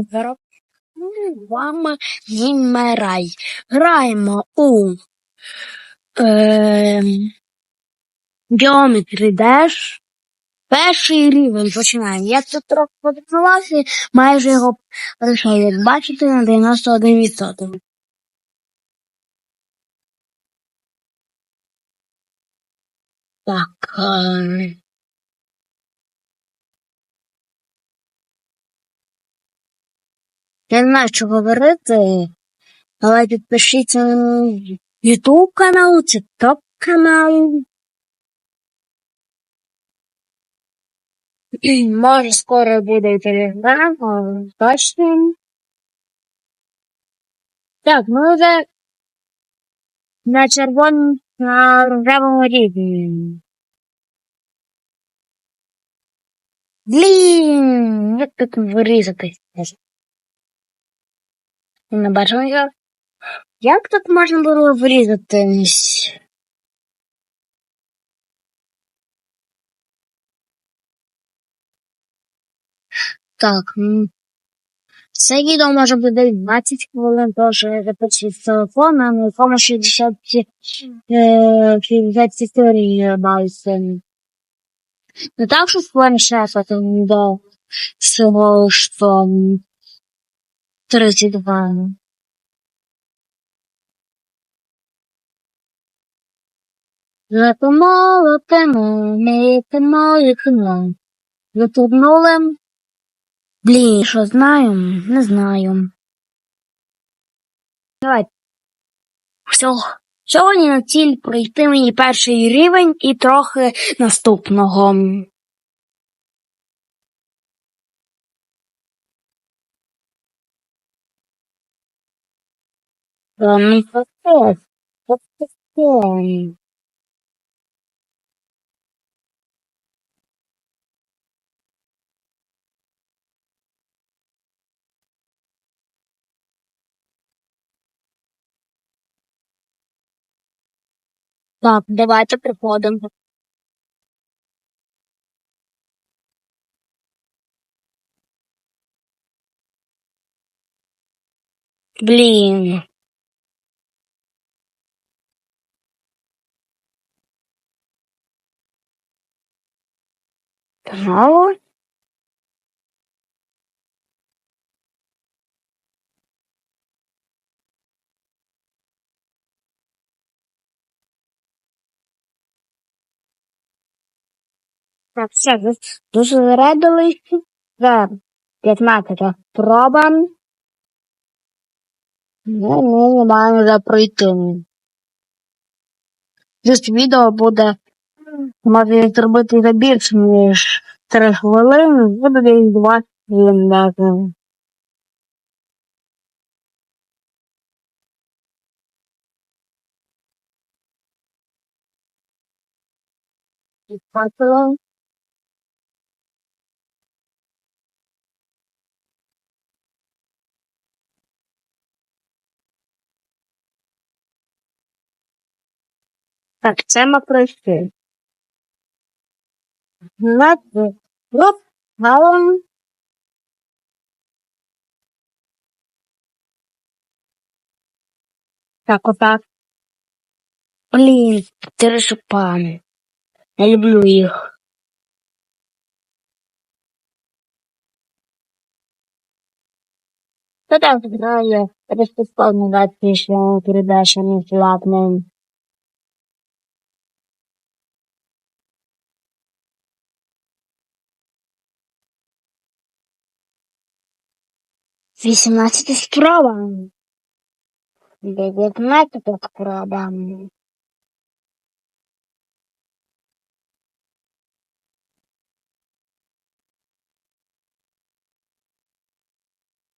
Здоров. З. Граємо у е, Geometry Dash. Перший рівень починаємо. Я тут трохи потренувався, майже його пройшов, як бачите, на 91%. Так. Я не знаю, що говорити, але підпишіться на YouTube канал, TikTok канал. Може, скоро буде Telegram, але точно. Так, ми вже на червоному, на рожевому рівні. Блін, як тут вирізатись? Не бачу я. Як тут можна було врізатись? Так. Це відео може бути 20 хвилин, тож я запишу з телефона, на якому 60 е, 64 бавиться. Не так, що там до всього, що 32. Запомолотимо, мітимо вікно. Затурнули. Блін, що знаю? Не знаю. Давай. Все. Сьогодні на ціль пройти мені перший рівень і трохи наступного. Ем, процес. Процес. Так, давайте приходимо. Блін. Знову? Так, все, зосередились. За 15 проба. Ну, ми маємо пройти. Just відео буде, може зробити за більше, ніж 3 хвилини, буде десь 20 хвилин. Спасибо. Так, це ми пройшли. Оп, галом. Так, отак. Блін, три шипани. Я люблю їх. Та так грає, розписав на пісню передача не флапним. Вісімнадцята спроба. Дев'ятнадцята спроба.